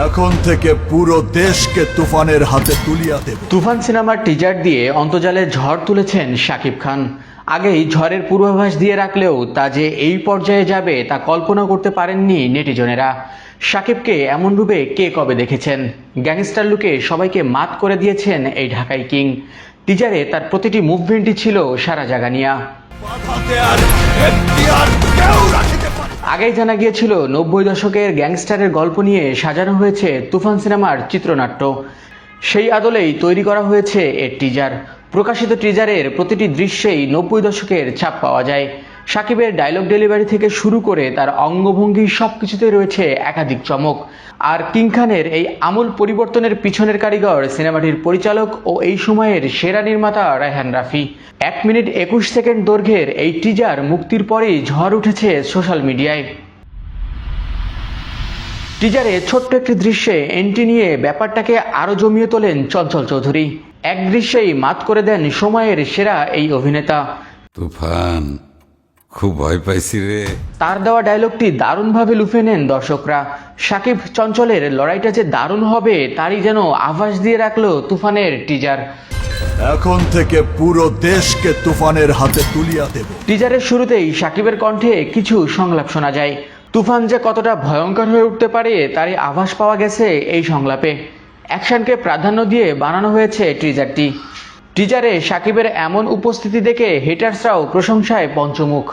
এখন থেকে পুরো দেশকে তুফানের হাতে তুলিয়া দেব। তুফান সিনেমার টিজার দিয়ে অন্তর্জালে ঝড় তুলেছেন শাকিব খান। আগেই ঝড়ের পূর্বাভাস দিয়ে রাখলেও তা যে এই পর্যায়ে যাবে তা কল্পনা করতে পারেননি নেটিজনেরা। শাকিবকে এমন রূপে কে কবে দেখেছেন? গ্যাংস্টার লুকে সবাইকে মাত করে দিয়েছেন এই ঢাকাই কিং। টিজারে তার প্রতিটি মুভমেন্টই ছিল সারা জাগানিয়া। আগেই জানা গিয়েছিল, নব্বই দশকের গ্যাংস্টারের গল্প নিয়ে সাজানো হয়েছে তুফান সিনেমার চিত্রনাট্য। সেই আদলেই তৈরি করা হয়েছে এর টিজার প্রকাশিত টিজারের প্রতিটি দৃশ্যেই নব্বই দশকের ছাপ পাওয়া যায়। সাকিবের ডায়লগ ডেলিভারি থেকে শুরু করে তার অঙ্গভঙ্গি সব কিছুতে রয়েছে একাধিক চমক। আর কিং খানের এই আমূল পরিবর্তনের পিছনের কারিগর সিনেমাটির পরিচালক ও এই সময়ের সেরা নির্মাতা রায়হান রাফি। এক মিনিট একুশ সেকেন্ড দৈর্ঘ্যের এই টিজার মুক্তির পরেই ঝড় উঠেছে সোশ্যাল মিডিয়ায়। টিজারে ছোট্ট একটি দৃশ্যে এন্ট্রি নিয়ে ব্যাপারটাকে আরও জমিয়ে তোলেন চঞ্চল চৌধুরী। এক দৃশ্যেই মাত করে দেন সময়ের সেরা এই অভিনেতা। তুফান। খুব ভয় পাইছি রে। তার দেওয়া ডায়লগটি দারুণভাবে লুফে নেন দর্শকরা। সাকিব চঞ্চলের লড়াইটা যে দারুণ হবে তারই যেন আভাস দিয়ে রাখল তুফানের টিজার এখন থেকে পুরো দেশকে তুফানের হাতে তুলিয়া দেব। টিজারের শুরুতেই সাকিবের কণ্ঠে কিছু সংলাপ শোনা যায়। তুফান যে কতটা ভয়ঙ্কর হয়ে উঠতে পারে তারই আভাস পাওয়া গেছে এই সংলাপে। অ্যাকশনকে প্রাধান্য দিয়ে বানানো হয়েছে টিজারটি টিজারে সাকিবের এমন উপস্থিতি দেখে হেটার্সরাও প্রশংসায় পঞ্চমুখ।